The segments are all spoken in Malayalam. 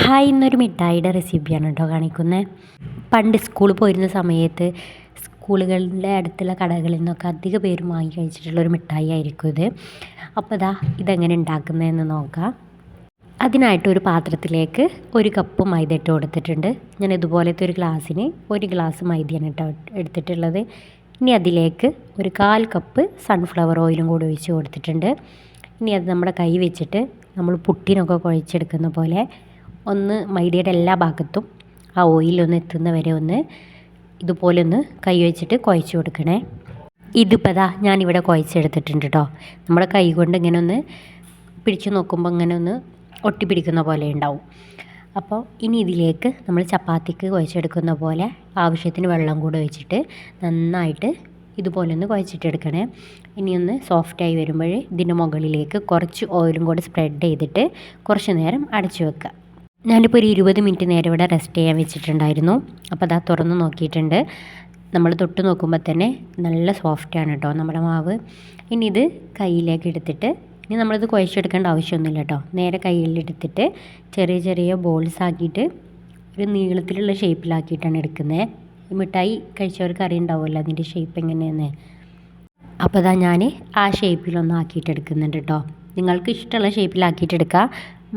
ഹായ് ഇന്നൊരു മിഠായിയുടെ റെസിപ്പിയാണ് കേട്ടോ കാണിക്കുന്നത് പണ്ട് സ്കൂളിൽ പോയിരുന്ന സമയത്ത് സ്കൂളുകളുടെ അടുത്തുള്ള കടകളിൽ നിന്നൊക്കെ അധിക പേരും വാങ്ങി കഴിച്ചിട്ടുള്ള ഒരു മിഠായി ആയിരിക്കും ഇത്. അപ്പോൾ ഇതാ ഇതെങ്ങനെ ഉണ്ടാക്കുന്നതെന്ന് നോക്കാം. അതിനായിട്ട് ഒരു പാത്രത്തിലേക്ക് ഒരു കപ്പ് മൈദ ഇട്ട് കൊടുത്തിട്ടുണ്ട്. ഞാൻ ഇതുപോലത്തെ ഒരു ഗ്ലാസ്സിന് ഒരു ഗ്ലാസ് മൈദയാണ് കേട്ടോ എടുത്തിട്ടുള്ളത്. ഇനി അതിലേക്ക് ഒരു കാൽ കപ്പ് സൺഫ്ലവർ ഓയിലും കൂടി ഒഴിച്ച് കൊടുത്തിട്ടുണ്ട്. ഇനി അത് നമ്മുടെ കൈ വെച്ചിട്ട് നമ്മൾ പുട്ടിനൊക്കെ കുഴച്ചെടുക്കുന്ന പോലെ ഒന്ന് മൈദയുടെ എല്ലാ ഭാഗത്തും ആ ഓയിലൊന്ന് എത്തുന്ന വരെ ഒന്ന് ഇതുപോലെ ഒന്ന് കൈ വെച്ചിട്ട് കുഴച്ച് കൊടുക്കണേ. ഇതിപ്പോൾ ഇതാ ഞാനിവിടെ കുഴച്ചെടുത്തിട്ടുണ്ട് കേട്ടോ നമ്മുടെ കൈ കൊണ്ട് ഇങ്ങനെ ഒന്ന് പിടിച്ച് നോക്കുമ്പോൾ ഇങ്ങനെ ഒന്ന് ഒട്ടിപ്പിടിക്കുന്ന പോലെ ഉണ്ടാവും. അപ്പോൾ ഇനി ഇതിലേക്ക് നമ്മൾ ചപ്പാത്തിക്ക് കുഴച്ചെടുക്കുന്ന പോലെ ആവശ്യത്തിന് വെള്ളം കൂടെ ഒഴിച്ചിട്ട് നന്നായിട്ട് ഇതുപോലെ ഒന്ന് കുഴച്ചിട്ടെടുക്കണേ. ഇനിയൊന്ന് സോഫ്റ്റായി വരുമ്പോൾ ഇതിന്റെ മുകളിലേക്ക് കുറച്ച് ഓയിലും കൂടെ സ്പ്രെഡ് ചെയ്തിട്ട് കുറച്ച് നേരം അടച്ചു വെക്കുക ഞാനിപ്പോൾ ഒരു ഇരുപത് മിനിറ്റ് നേരം ഇവിടെ റെസ്റ്റ് ചെയ്യാൻ വെച്ചിട്ടുണ്ടായിരുന്നു. അപ്പോൾ അതാ തുറന്ന് നോക്കിയിട്ടുണ്ട്. നമ്മൾ തൊട്ട് നോക്കുമ്പോൾ തന്നെ നല്ല സോഫ്റ്റാണ് കേട്ടോ നമ്മുടെ മാവ്. ഇനി ഇത് കയ്യിലേക്ക് എടുത്തിട്ട് ഇനി നമ്മളിത് കുഴച്ചെടുക്കേണ്ട ആവശ്യമൊന്നുമില്ല കേട്ടോ. നേരെ കയ്യിലെടുത്തിട്ട് ചെറിയ ചെറിയ ബോൾസ് ആക്കിയിട്ട് ഒരു നീളത്തിലുള്ള ഷേപ്പിലാക്കിയിട്ടാണ് എടുക്കുന്നത്. മിഠായി കഴിച്ചവർക്ക് അറിയുണ്ടാവുമല്ലോ അതിന്റെ ഷേപ്പ് എങ്ങനെയെന്ന്. അപ്പോൾ അതാ ഞാൻ ആ ഷേപ്പിലൊന്ന് ആക്കിയിട്ടെടുക്കുന്നുണ്ട് കേട്ടോ. നിങ്ങൾക്ക് ഇഷ്ടമുള്ള ഷേപ്പിലാക്കിയിട്ട് എടുക്കുക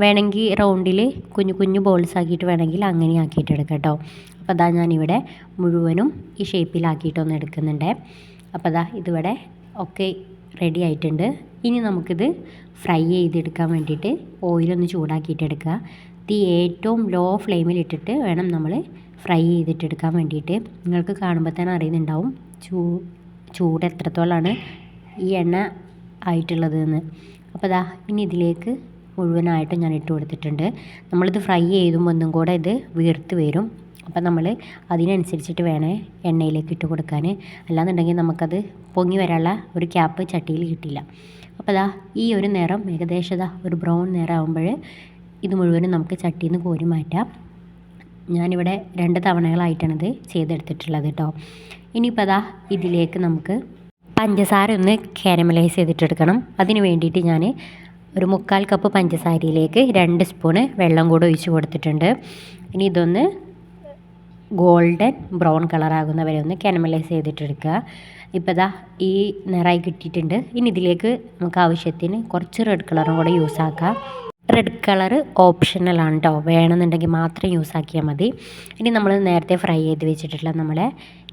വേണമെങ്കിൽ റൗണ്ടിൽ കുഞ്ഞു കുഞ്ഞു ബോൾസ് ആക്കിയിട്ട് വേണമെങ്കിൽ അങ്ങനെ ആക്കിയിട്ട് എടുക്കാം കേട്ടോ. അപ്പോൾ അതാ ഞാനിവിടെ മുഴുവനും ഈ ഷേപ്പിലാക്കിയിട്ടൊന്ന് എടുക്കുന്നുണ്ട്. അപ്പോൾ അതാ ഇതിവിടെ ഒക്കെ റെഡി ആയിട്ടുണ്ട്. ഇനി നമുക്കിത് ഫ്രൈ ചെയ്തെടുക്കാൻ വേണ്ടിയിട്ട് ഓയിലൊന്ന് ചൂടാക്കിയിട്ട് എടുക്കുക. തീ ഏറ്റവും ലോ ഫ്ലെയിമിലിട്ടിട്ട് വേണം നമ്മൾ ഫ്രൈ ചെയ്തിട്ടെടുക്കാൻ വേണ്ടിയിട്ട്. നിങ്ങൾക്ക് കാണുമ്പോൾ തന്നെ അറിയുന്നുണ്ടാവും ചൂ ചൂട് എത്രത്തോളമാണ് ഈ എണ്ണ ആയിട്ടുള്ളതെന്ന്. അപ്പോൾ ദാ ഇനി ഇതിലേക്ക് മുഴുവനായിട്ടും ഞാൻ ഇട്ട് കൊടുത്തിട്ടുണ്ട്. നമ്മളിത് ഫ്രൈ ചെയ്യുമ്പോൾ ഒന്നും കൂടെ ഇത് വീർത്ത് വരും. അപ്പം നമ്മൾ അതിനനുസരിച്ചിട്ട് വേണേ എണ്ണയിലേക്ക് ഇട്ട് കൊടുക്കാൻ. അല്ലാന്നുണ്ടെങ്കിൽ നമുക്കത് പൊങ്ങി വരാനുള്ള ഒരു ക്യാപ്പ് ചട്ടിയിൽ കിട്ടില്ല. അപ്പോൾ അതാ ഈ ഒരു നിറം ഏകദേശം ദാ ഒരു ബ്രൗൺ നിറം ആകുമ്പോൾ ഇത് മുഴുവനും നമുക്ക് ചട്ടിയിൽ നിന്ന് കോരി മാറ്റാം. ഞാനിവിടെ രണ്ട് തവണകളായിട്ടാണ് തവണകളായിട്ടാണിത് ചെയ്തെടുത്തിട്ടുള്ളത് കേട്ടോ. ഇനിയിപ്പോൾ അതാ ഇതിലേക്ക് നമുക്ക് പഞ്ചസാര ഒന്ന് കാരമലൈസ് ചെയ്തിട്ടെടുക്കണം. അതിന് വേണ്ടിയിട്ട് ഞാൻ ഒരു മുക്കാൽ കപ്പ് പഞ്ചസാരയിലേക്ക് രണ്ട് സ്പൂണ് വെള്ളം കൂടെ ഒഴിച്ച് കൊടുത്തിട്ടുണ്ട്. ഇനി ഇതൊന്ന് ഗോൾഡൻ ബ്രൗൺ കളറാകുന്ന വരെ ഒന്ന് കാനമലൈസ് ചെയ്തിട്ടെടുക്കുക. ഇപ്പോൾ ഇതാ ഈ നിറായി കിട്ടിയിട്ടുണ്ട്. ഇനി ഇതിലേക്ക് നമുക്ക് ആവശ്യത്തിന് കുറച്ച് റെഡ് കളറും കൂടെ യൂസ് ആക്കാം. റെഡ് കളർ ഓപ്ഷണലാണ് കേട്ടോ വേണമെന്നുണ്ടെങ്കിൽ മാത്രം യൂസ് ആക്കിയാൽ മതി. ഇനി നമ്മൾ നേരത്തെ ഫ്രൈ ചെയ്ത് വെച്ചിട്ടുള്ള നമ്മളെ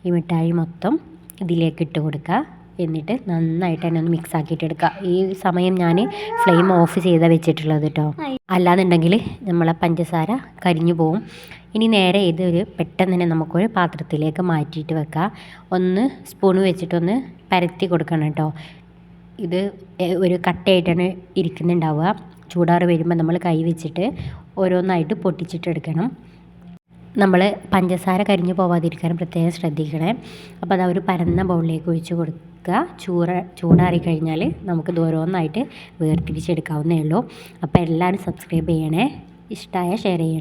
ഈ മിഠായി മൊത്തം ഇതിലേക്ക് ഇട്ട് കൊടുക്കുക. എന്നിട്ട് നന്നായിട്ട് തന്നെ ഒന്ന് മിക്സ് ആക്കിയിട്ട് എടുക്കുക ഈ സമയം ഞാൻ ഫ്ലെയിം ഓഫ് ചെയ്താൽ വെച്ചിട്ടുള്ളത് കേട്ടോ അല്ലാന്നുണ്ടെങ്കിൽ നമ്മളെ പഞ്ചസാര കരിഞ്ഞു പോവും. ഇനി നേരെ ഇതൊരു പെട്ടെന്ന് തന്നെ നമുക്കൊരു പാത്രത്തിലേക്ക് മാറ്റിയിട്ട് വെക്കാം ഒന്ന് സ്പൂൺ വെച്ചിട്ടൊന്ന് പരത്തി കൊടുക്കണം കേട്ടോ ഇത് ഒരു കട്ടയായിട്ടാണ് ഇരിക്കുന്നുണ്ടാവുക. ചൂടാറ് വരുമ്പോൾ നമ്മൾ കൈ വെച്ചിട്ട് ഓരോന്നായിട്ട് പൊട്ടിച്ചിട്ടെടുക്കണം. നമ്മൾ പഞ്ചസാര കരിഞ്ഞു പോവാതിരിക്കാൻ പ്രത്യേകം ശ്രദ്ധിക്കണേ. അപ്പോൾ അത് ഒരു പരന്ന ബൗളിലേക്ക് ഒഴിച്ച് കൊടുക്കുക. ചൂറ ചൂടാറി കഴിഞ്ഞാൽ നമുക്ക് ഓരോന്നായിട്ട് വേർതിരിച്ചെടുക്കാവുന്നേ ഉള്ളൂ. അപ്പോൾ എല്ലാവരും സബ്സ്ക്രൈബ് ചെയ്യണേ. ഇഷ്ടമായ ഷെയർ ചെയ്യണേ.